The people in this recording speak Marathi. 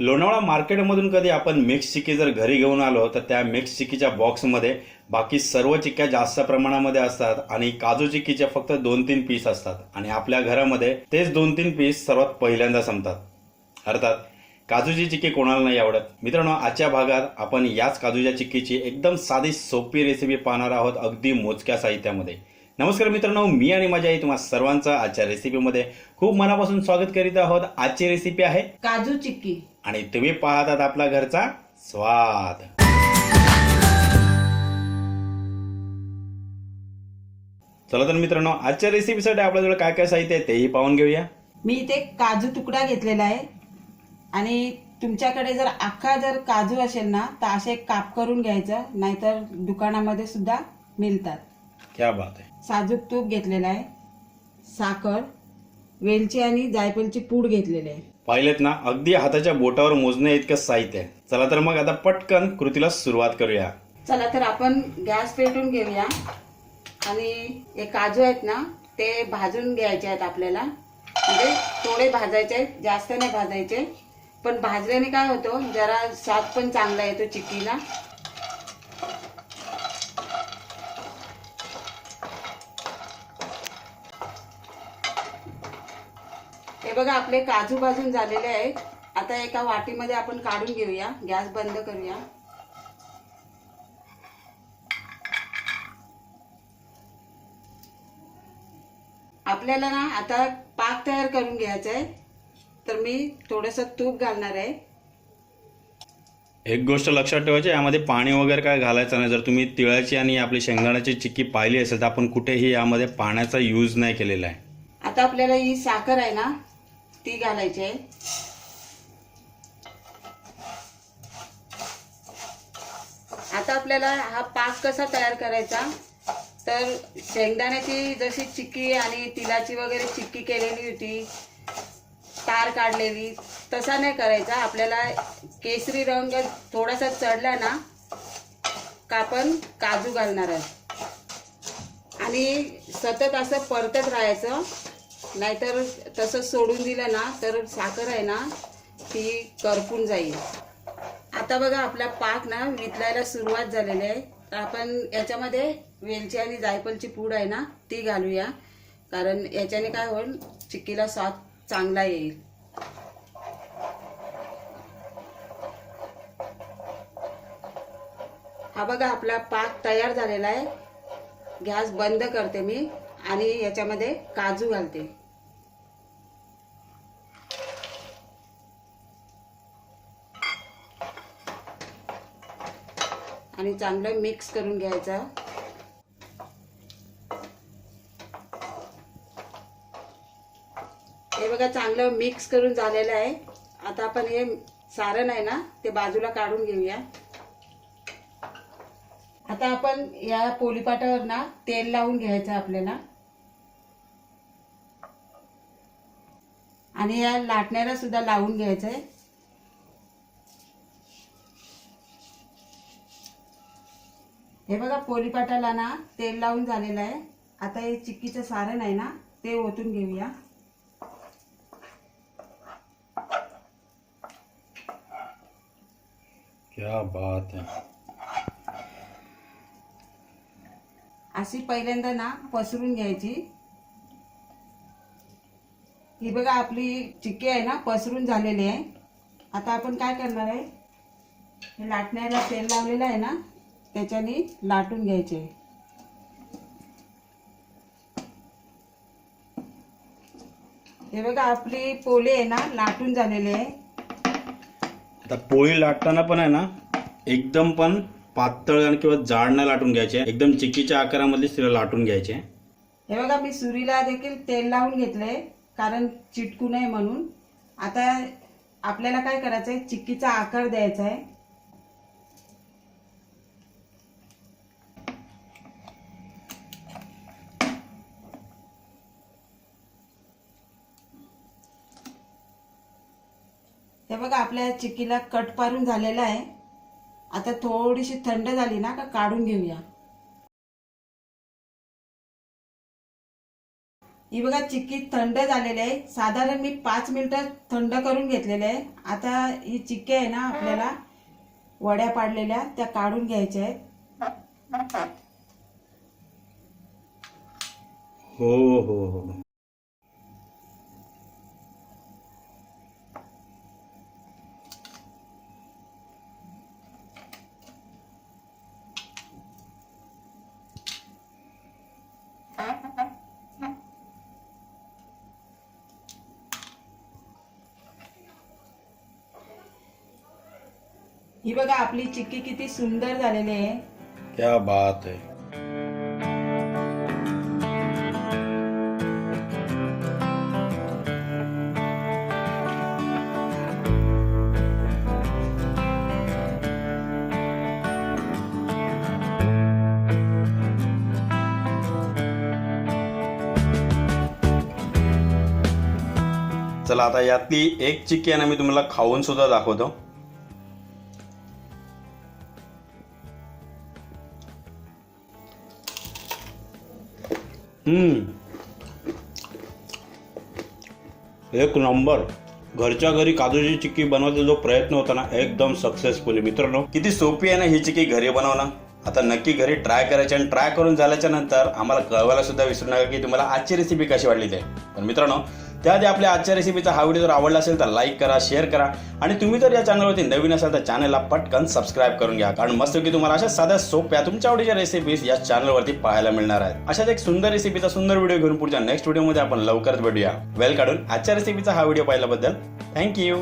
लोणावळा मार्केटमधून कधी आपण मिक्स चिक्की जर घरी घेऊन आलो तर त्या मिक्स चिक्कीच्या बॉक्समध्ये बाकी सर्व चिक्क्या जास्त प्रमाणामध्ये असतात आणि काजू चिक्कीचे फक्त दोन तीन पीस असतात. आणि आपल्या घरामध्ये तेच दोन तीन पीस सर्वात पहिल्यांदा संपतात. अर्थात काजूची चिक्की कोणाला नाही आवडत? मित्रांनो आजच्या भागात आपण याच काजूच्या चिक्कीची एकदम साधी सोपी रेसिपी पाहणार आहोत अगदी मोजक्या साहित्यामध्ये. नमस्कार मित्रांनो मी आणि माझ्या आई तुम्हा सर्वांचं आजच्या रेसिपीमध्ये खूप मनापासून स्वागत करीत आहोत. आजची रेसिपी आहे काजू चिक्की. आणि तुम्ही पाहतात आपला घरचा स्वाद. चला तर मित्रांनो आजच्या रेसिपीसाठी आपल्याजवळ काय काय साहित्य आहे तेही पाहून घेऊया. मी इथे काजू तुकडा घेतलेला आहे. आणि तुमच्याकडे जर अख्खा जर काजू असेल ना तर असे काप करून घ्यायचं नाहीतर दुकानामध्ये सुद्धा मिळतात. क्या बात आहे साजूक तूप घेतलेलं आहे साखर वेलची आणि जायफळची पूड घेतलेली आहे. पाहिलेत ना अगदी हाताच्या बोटावर मोजणे इतकं साहित्य आहे. चला तर मग आता पटकन कृतीला सुरुवात करूया. चला तर आपण गॅस पेटून घेऊया. आणि हे काजू आहेत ना ते भाजून घ्यायचे आहेत आपल्याला. म्हणजे थोडे भाजायचे आहेत जास्त नाही भाजायचे. पण भाजल्याने काय होतं जरा स्वाद पण चांगला येतो चिक्कीला. हे बघा आपले काजू भाजून झालेले आहेत. आता एका वाटीमध्ये आपण काढून घेऊया. गॅस बंद करूया. आपल्याला ना आता पाक तयार करून घ्यायचा आहे. तर मी थोडंसं तूप घालणार आहे. एक गोष्ट लक्षात ठेवायची यामध्ये पाणी वगैरे काय घालायचं नाही. जर तुम्ही तिळाची आणि आपली शेंगदाण्याची चिक्की पाहिली असेल तर आपण कुठेही यामध्ये पाण्याचा यूज नाही केलेला आहे. आता आपल्याला ही साखर आहे ना ती घालायची आहे. आता आपल्याला हा पाक कसा तयार करायचा? तर शेंगदाण्याची जशी चिक्की आणि तिलाची वगैरे चिक्की केलेली होती तार काढलेली तसा नाही करायचा. आपल्याला केसरी रंग थोडासा चढला ना का आपण काजू घालणार आहे. आणि सतत असं परतत राहायचं. नाहीतर तसं सोडून दिलं ना तर साखर आहे ना ती करपून जाईल. आता बघा आपला पाक ना वितलायला सुरुवात झालेली आहे. तर आपण याच्यामध्ये वेलची आणि जायफलची पूड आहे ना ती घालूया. कारण याच्याने काय होईल चिक्कीला स्वाद चांगला येईल. हा बघा आपला पाक तयार झालेला आहे. गॅस बंद करते मी आणि याच्यामध्ये काजू घालते. आणि चांगलं मिक्स करून घ्यायचं. हे बघा चांगलं मिक्स करून झालेलं आहे. आता आपण हे सारण आहे ना ते बाजूला काढून घेऊया. आता आपण या पोलीपाटावर ना तेल लावून घ्यायचं आपल्याला. आणि या लाटण्याला सुद्धा लावून घ्यायचं आहे हे बघा पोलीपाटाला ना तेल लावून झालेलं आहे. आता हे चिक्कीचं सारण आहे ना ते ओतून घेऊया. क्या बात आहे. अशी पहिल्यांदा ना पसरून घ्यायची. ही बघा आपली चिक्की आहे ना पसरून झालेली आहे. आता आपण काय करणार आहे? हे लाटण्याला तेल लावलेलं आहे ना. त्याच्याने लाटून घ्यायचे. हे बघा आपली पोळी आहे ना लाटून झालेली आहे. आता पोळी लाटताना पण आहे ना एकदम पण पातळ आणि किंवा जाड नाही लाटून घ्यायचे. एकदम चिक्कीच्या आकारामध्येच तिला लाटून घ्यायचे. हे बघा मी सुरीला देखील तेल लावून घेतलंय कारण चिटकू नये म्हणून. आता आपल्याला काय करायचंय? चिक्कीचा आकार द्यायचा आहे हे बघा आपल्या चिक्कीला कट पारून झालेला आहे. आता थोडीशी थंड झाली ना का काढून घेऊया. ही बघा चिक्की थंड झालेली आहे. साधारण मी पाच मिनटं थंड करून घेतलेले आहे. आता ही चिक्की आहे ना आपल्याला वड्या पाडलेल्या त्या काढून घ्यायच्या आहेत. हो हो हो. ही बघा आपली चिक्की किती सुंदर झालेली आहे. क्या बात है चला आता यातली एक चिक्की आहे ना मी तुम्हाला खाऊन सुद्धा दाखवतो. एक नंबर. घरच्या घरी काजूची चिक्की बनवायचा जो प्रयत्न होता ना एकदम सक्सेसफुली मित्रांनो किती सोपी आहे ना ही चिक्की घरी बनवणं. आता नक्की घरी ट्राय करायची आणि ट्राय करून झाल्याच्यानंतर आम्हाला कळवायला सुद्धा विसरू नका की तुम्हाला आजची रेसिपी कशी वाटली ते. पण मित्रांनो त्याआधी आपल्या आजच्या रेसिपीचा हा व्हिडिओ जर आवडला असेल तर लाईक करा शेअर करा. आणि तुम्ही जर या चॅनलवरती नवीन असाल तर चॅनलला पटकन सबस्क्राईब करून घ्या. कारण मस्त की तुम्हाला अशा साध्या सोप्या तुमच्या आवडीच्या रेसिपीज या चॅनलवरती पाहायला मिळणार आहेत. अशाच एक सुंदर रेसिपीचा सुंदर व्हिडिओ घेऊन पुढच्या नेक्स्ट व्हिडिओमध्ये आपण लवकरच भेटूया. वेल काढून आजच्या रेसिपीचा हा व्हिडिओ पाहिल्याबद्दल थँक्यू